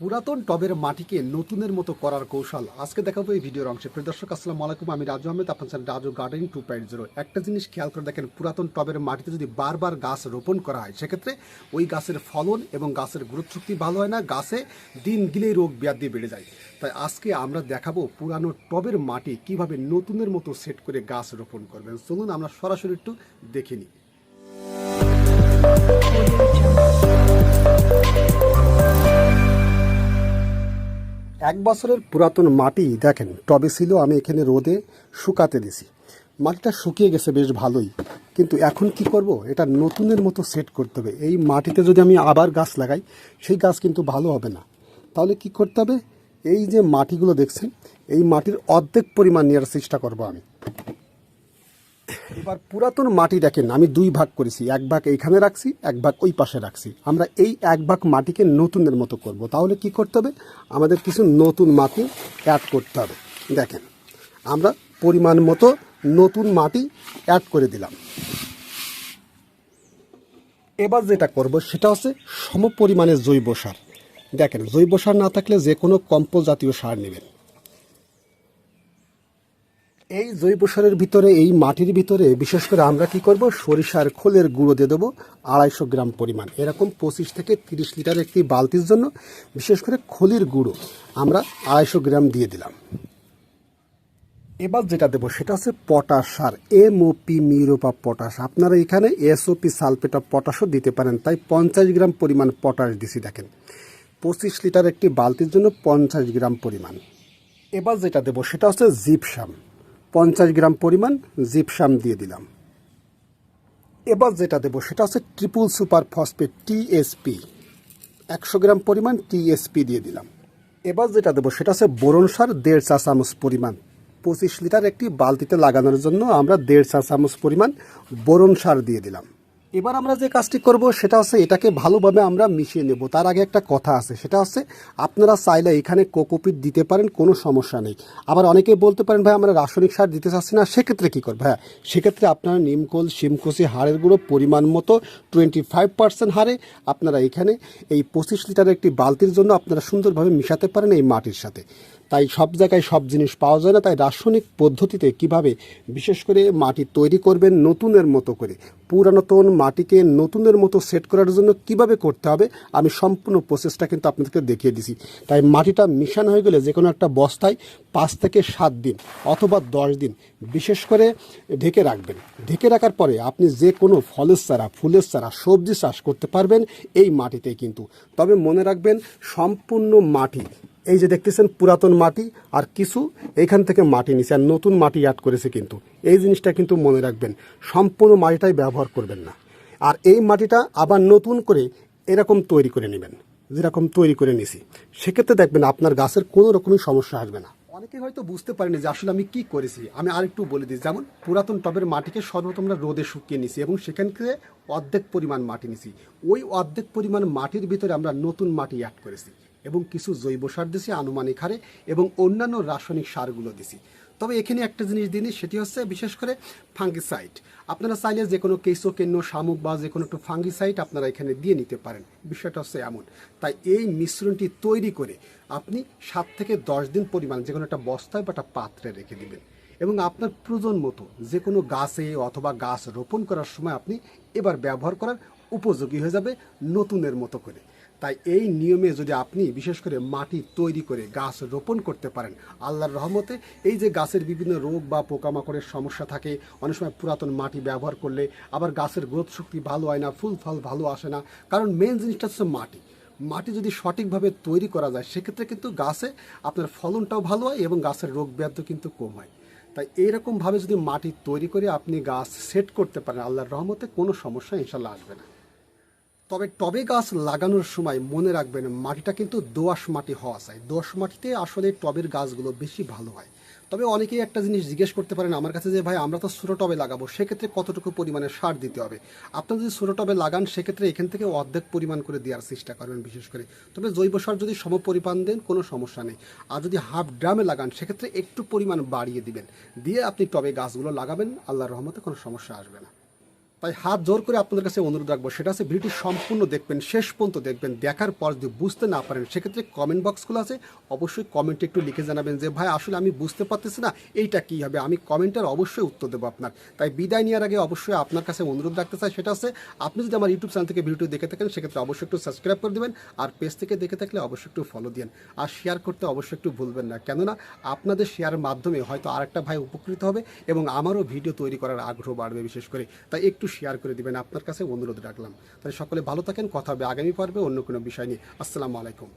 পুরাতন টবের মাটিকে নতুনের মতো করার কৌশল। আজকে দেখাবো এই ভিডিওর অংশে। প্রিয় দর্শক, আসসালামু আলাইকুম। আমি রাজু আহমেদ, আপনার channel Raju gardening two point zero. একটা জিনিস খেয়াল করে দেখেন, পুরাতন টবের মাটিতে যদি বারবার গাছ রোপণ করা হয়, সেক্ষেত্রে ওই গাছের ফলন এবং গাছের গ্রোথ শক্তি ভালো হয় না, গাছে দিন গিলেই রোগ ব্যাধি বেড়ে যায়। তাই আজকে আমরা দেখাবো পুরানো টবের মাটি কীভাবে নতুনের মতো সেট করে গাছ রোপণ করবেন। চলুন আমরা সরাসরি একটু দেখে নিই। এক বছরের পুরাতন মাটি, দেখেন, টবে ছিল, আমি এখানে রোদে শুকাতে দিছি। মাটিটা শুকিয়ে গেছে বেশ ভালোই, কিন্তু এখন কি করব? এটা নতুনের মতো সেট করতে হবে। এই মাটিতে যদি আমি আবার গাছ লাগাই, সেই গাছ কিন্তু ভালো হবে না। তাহলে কি করতে হবে? এই যে মাটিগুলো দেখছেন, এই মাটির অর্ধেক পরিমাণ নেওয়ার চেষ্টা করব আমি। এবার পুরাতন মাটি দেখেন, আমি দুই ভাগ করেছি, এক ভাগ এইখানে রাখছি, এক ভাগ ওই পাশে রাখছি। আমরা এই এক ভাগ মাটিকে নতুনের মতো করব। তাহলে কি করতে হবে? আমাদের কিছু নতুন মাটি অ্যাড করতে হবে। দেখেন, আমরা পরিমাণ মতো নতুন মাটি অ্যাড করে দিলাম। এবার যেটা করব, সেটা হচ্ছে সম পরিমাণে জৈব সার। দেখেন, জৈব সার না থাকলে যে কোনো কম্পোজ জাতীয় সার নেবেন। এই জৈব সারের ভিতরে, এই মাটির ভিতরে, বিশেষ করে আমরা কি করব? সরিষার খোলের গুঁড়ো দিয়ে দেবো আড়াইশো গ্রাম পরিমাণ। এরকম পঁচিশ থেকে তিরিশ লিটার একটি বালতির জন্য বিশেষ করে খোলের গুঁড়ো আমরা আড়াইশো গ্রাম দিয়ে দিলাম। এবার যেটা দেবো সেটা হচ্ছে পটাশ সার, এমওপি মিউরোপা পটাশ। আপনারা এখানে এসওপি সালফেট পটাশও দিতে পারেন, তাই পঞ্চাশ গ্রাম পরিমাণ পটাশ দিছি, দেখেন। পঁচিশ লিটার একটি বালতির জন্য পঞ্চাশ গ্রাম পরিমাণ। এবার যেটা দেবো সেটা হচ্ছে জিপসাম। পঞ্চাশ গ্রাম পরিমাণ জিপসাম দিয়ে দিলাম। এবার যেটা দেবো, সেটা হচ্ছে ট্রিপল সুপার ফসফেট টিএসপি একশো গ্রাম পরিমাণ টিএসপি দিয়ে দিলাম। এবার যেটা দেবো, সেটা হচ্ছে বোরন সার দেড় চা চামচ পরিমাণ। পঁচিশ লিটার একটি বালতিতে লাগানোর জন্য আমরা দেড় চা চামচ পরিমাণ বোরন সার দিয়ে দিলাম। এবার আমরা যে কাজটি করব, সেটা হচ্ছে এটাকে ভালোভাবে আমরা মিশিয়ে নেব। তার আগে একটা কথা আছে, সেটা হচ্ছে আপনারা চাইলে এখানে কোকোপিট দিতে পারেন, কোনো সমস্যা নেই। আবার অনেকে বলতে পারেন, ভাই, আমরা রাসায়নিক সার দিতে চাচ্ছি না, সেক্ষেত্রে কী করব? হ্যাঁ সেক্ষেত্রে আপনারা নিমকোল শিমকোসি হাড়ের গুঁড়ো পরিমাণ মতো টোয়েন্টি ফাইভ পার্সেন্ট হারে আপনারা এখানে এই পঁচিশ লিটার একটি বালতির জন্য আপনারা সুন্দরভাবে মিশাতে পারেন এই মাটির সাথে। তাই সব জায়গায় সব জিনিস পাওয়া যায় না। তাই রাসায়নিক পদ্ধতিতে কীভাবে বিশেষ করে মাটি তৈরি করবেন নতুনের মতো করে, পুরানতন মাটিকে নতুনের মতো সেট করার জন্য কীভাবে করতে হবে, আমি সম্পূর্ণ প্রসেসটা কিন্তু আপনাদেরকে দেখিয়ে দিছি। তাই মাটিটা মিশানো হয়ে গেলে যে কোনো একটা বস্তায় পাঁচ থেকে সাত দিন অথবা দশ দিন বিশেষ করে ঢেকে রাখবেন। ঢেকে রাখার পরে আপনি যে কোনো ফলের চারা, ফুলের চারা, সবজি চাষ করতে পারবেন এই মাটিতে কিন্তু। তবে মনে রাখবেন, সম্পূর্ণ মাটি এই যে দেখতেছেন পুরাতন মাটি আর কিছু এইখান থেকে মাটি নিছে আর নতুন মাটি অ্যাড করেছে কিন্তু। এই জিনিসটা কিন্তু মনে রাখবেন, সম্পূর্ণ মাটিটাই ব্যবহার করবেন না। আর এই মাটিটা আবার নতুন করে এরকম তৈরি করে নেবেন, যেরকম তৈরি করে নিছি। সেক্ষেত্রে দেখবেন আপনার গাছের কোনো রকমই সমস্যা আসবে না। অনেকে হয়তো বুঝতে পারেনি যে আসলে আমি কি করেছি। আমি আরেকটু বলে দিই, যেমন পুরাতন টবের মাটিকে সর্বপ্রথম আমরা রোদে শুকিয়ে নিছি এবং সেখান থেকে অর্ধেক পরিমাণ মাটি নিছি। ওই অর্ধেক পরিমাণ মাটির ভিতরে আমরা নতুন মাটি অ্যাড করেছি। এবং কিছু জৈব সার দিছি, আনুমানিক হারে, এবং অন্যান্য রাসায়নিক সারগুলো দিছি। তবে এখানে একটা জিনিস দিনই সেটি হচ্ছে বিশেষ করে ফাঙ্গিসাইড। আপনারা চাইলে যে কোনো কেঁচো, কেন্ন, শামুক বা যে কোনো একটু ফাঙ্গিসাইড আপনারা এখানে দিয়ে নিতে পারেন। বিষয়টা হচ্ছে এমন। তাই এই মিশ্রণটি তৈরি করে আপনি সাত থেকে দশ দিন পরিমাণ যে কোনো একটা বস্তায় বা একটা পাত্রে রেখে দিবেন। এবং আপনার প্রয়োজন মতো যে কোনো গাছে অথবা গাছ রোপণ করার সময় আপনি এবার ব্যবহার করার উপযোগী হয়ে যাবে নতুনের মতো করে। তাই এই নিয়মে যদি আপনি বিশেষ করে মাটি তৈরি করে গাছ রোপণ করতে পারেন, আল্লাহর রহমতে এই যে গাছের বিভিন্ন রোগ বা পোকামাকড়ের সমস্যা থাকে, অনেক সময় পুরাতন মাটি ব্যবহার করলে আবার গাছের গ্রোথ শক্তি ভালো হয় না, ফুল ফল ভালো আসে না। কারণ মেন জিনিসটা হচ্ছে মাটি। মাটি যদি সঠিকভাবে তৈরি করা যায়, সেক্ষেত্রে কিন্তু গাছে আপনার ফলনটাও ভালো হয় এবং গাছের রোগ ব্যাধ কিন্তু কম হয়। তাই এইরকমভাবে যদি মাটি তৈরি করে আপনি গাছ সেট করতে পারেন, আল্লাহর রহমতে কোনো সমস্যা ইনশাল্লাহ আসবে না। তবে টবে গাছ লাগানোর সময় মনে রাখবেন, মাটিটা কিন্তু দোআঁশ মাটি হওয়া চাই। দোআঁশ মাটিতে আসলে টবের গাছগুলো বেশি ভালো হয়। তবে অনেকেই একটা জিনিস জিজ্ঞেস করতে পারেন আমার কাছে যে, ভাই, আমরা তো ছোটো টবে লাগাবো, সেক্ষেত্রে কতটুকু পরিমাণে সার দিতে হবে? আপনার যদি ছোটো টবে লাগান, সেক্ষেত্রে এখান থেকে অর্ধেক পরিমাণ করে দেওয়ার চেষ্টা করবেন বিশেষ করে। তবে জৈব সার যদি সম পরিমাণ দেন, কোনো সমস্যা নেই। আর যদি হাফ ড্রামে লাগান, সেক্ষেত্রে একটু পরিমাণ বাড়িয়ে দিবেন। দিয়ে আপনি টবে গাছগুলো লাগাবেন, আল্লাহর রহমতে কোনো সমস্যা আসবে না। তাই হাত জোর করে আপনাদের কাছে অনুরোধ রাখব, সেটা হচ্ছে ভিডিওটি সম্পূর্ণ দেখবেন, শেষ পর্যন্ত দেখবেন, দেখার পর যদি বুঝতে না পারেন, সেক্ষেত্রে কমেন্ট বক্সগুলো আছে, অবশ্যই কমেন্টে একটু লিখে জানাবেন যে, ভাই, আসলে আমি বুঝতে পারতেছি না, এইটা কী হবে? আমি কমেন্টের অবশ্যই উত্তর দেবো আপনার। তাই বিদায় নেওয়ার আগে অবশ্যই আপনার কাছে অনুরোধ রাখতে চাই, সেটা হচ্ছে আপনি যদি আমার ইউটিউব চ্যানেল থেকে ভিডিওটি দেখে থাকেন, সেক্ষেত্রে অবশ্যই একটু সাবস্ক্রাইব করে দেবেন, আর পেজ থেকে দেখে থাকলে অবশ্যই একটু ফলো দিন আর শেয়ার করতে অবশ্যই একটু ভুলবেন না, কেননা আপনাদের শেয়ারের মাধ্যমে হয়তো আরেকটা ভাই উপকৃত হবে এবং আমারও ভিডিও তৈরি করার আগ্রহ বাড়বে বিশেষ করে। তাই একটু শেয়ার করে দিবেন। আপনার কাছে অনুরোধ রাখলাম। তাহলে সকলে ভালো থাকেন, কথা হবে আগামী পর্বে অন্য কোনো বিষয় নিয়ে। আসসালামু আলাইকুম।